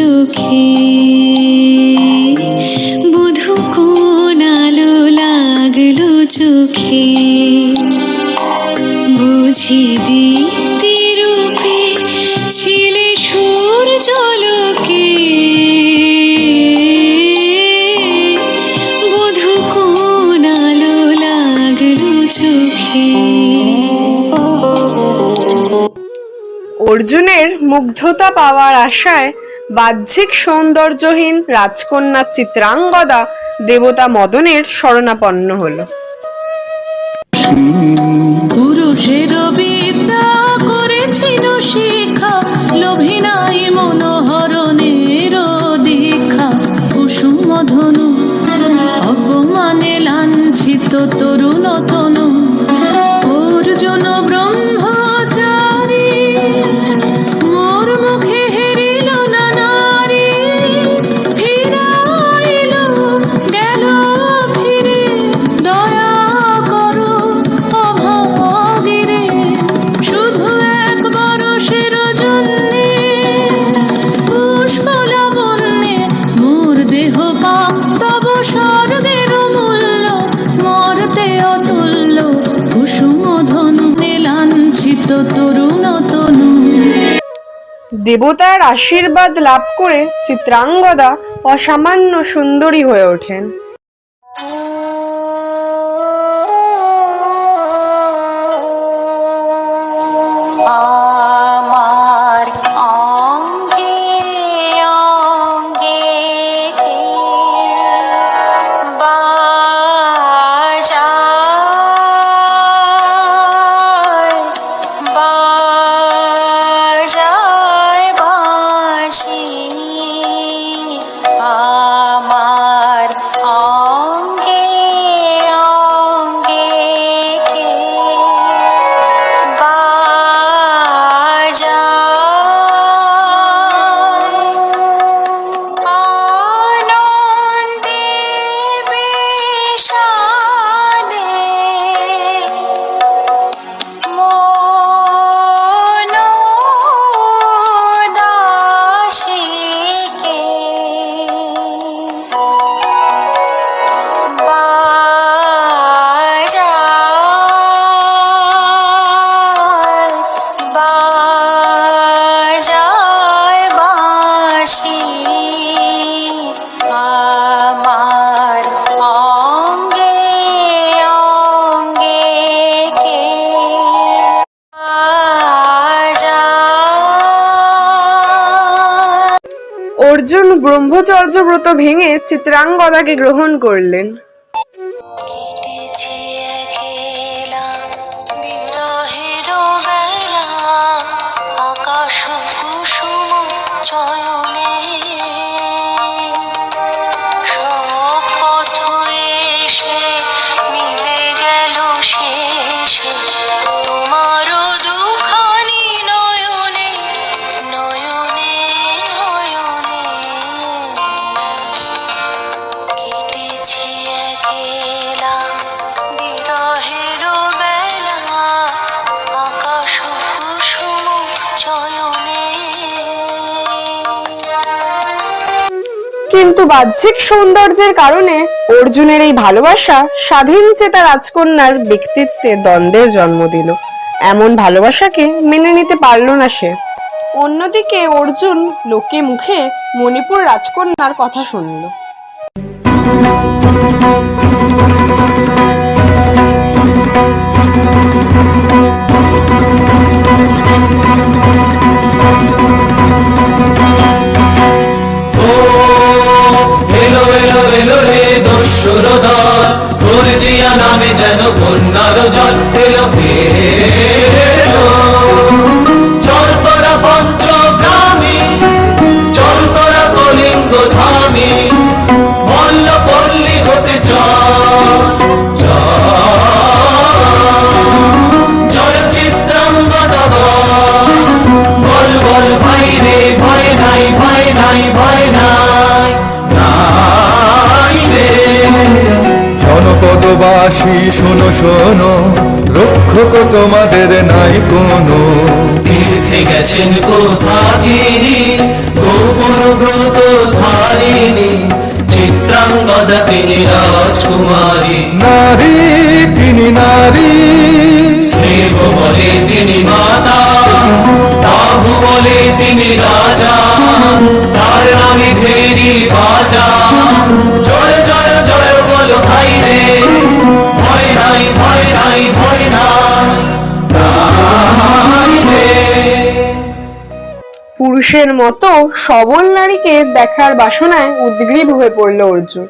চোখে। বধু কোন আলো লাগল চোখে? বুঝি দিতে রূপে ছিলে সূর্য লোকে। বধু কোন আলো লাগল চোখে? অর্জুনের মুগ্ধতা পাওয়ার আশায় বাহ্যিক সৌন্দর্যহীন রাজকন্যা চিত্রাঙ্গদা দেবতা মদনের শরণাপন্ন হল। পুরুষের লোভী মনোহরণের দীক্ষা। ধনু, অপমানে লাঞ্ছিত তরুণ তনু। দেবতার আশীর্বাদ লাভ করে চিত্রাঙ্গদা অসামান্য সুন্দরী হয়ে ওঠেন। আমার অর্জুন ব্রহ্মচর্য ব্রত ভেঙে চিত্রাঙ্গদাকে গ্রহণ করলেন। কিন্তু বাহ্যিক সৌন্দর্যের কারণে অর্জুনের এই ভালোবাসা স্বাধীন চেতা রাজকন্যার ব্যক্তিত্বে দ্বন্দ্বের জন্ম দিল। এমন ভালোবাসাকে মেনে নিতে পারল না সে। অন্যদিকে অর্জুন লোকে মুখে মণিপুর রাজকন্যার কথা শুনল। এলো জনপদবাসী শোনো শোনো রক্ষক তোমাদের নাই কোনো। তীর্থে গেছেন কোথাগিরি ব্রত ধারিণী চিত্রাঙ্গদা তিনি রাজকুমারী। নারী পুরুষের মতো সবল নারীকে দেখার বাসনায় উদ্গ্রীব হয়ে পড়ল অর্জুন।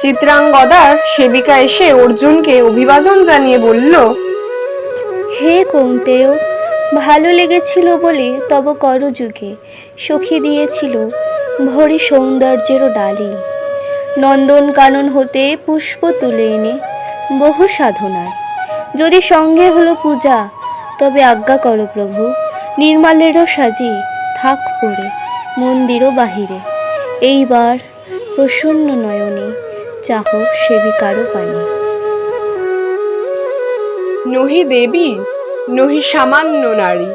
চিত্রাঙ্গদার সেবিকা এসে অর্জুনকে অভিবাদন জানিয়ে বলল, হে কৌন্তেয়, ভালো লেগেছিল বলে তব করযুগে সখী দিয়েছিল ভরি সৌন্দর্যেরও ডালি। নন্দন কানন হতে পুষ্প তুলে এনে বহু সাধনায় যদি সঙ্গে হলো পূজা, তবে আজ্ঞা করো প্রভু, নির্মালেরও সাজি থাক পড়ে মন্দিরও বাহিরে। এইবার প্রসন্ন নয়নে চাহ সেবিকারও পানি। নহি দেবী, নহি সামান্য নারী।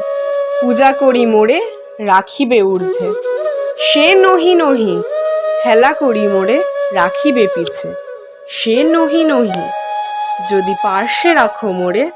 পূজা করি মোরে, রাখিবে ঊর্ধ্বে। সে নহি নহি, হেলা করি মোরে, রাখিবে পিছে। সে নহি নহি, যদি পার্শ্বে রাখো মোরে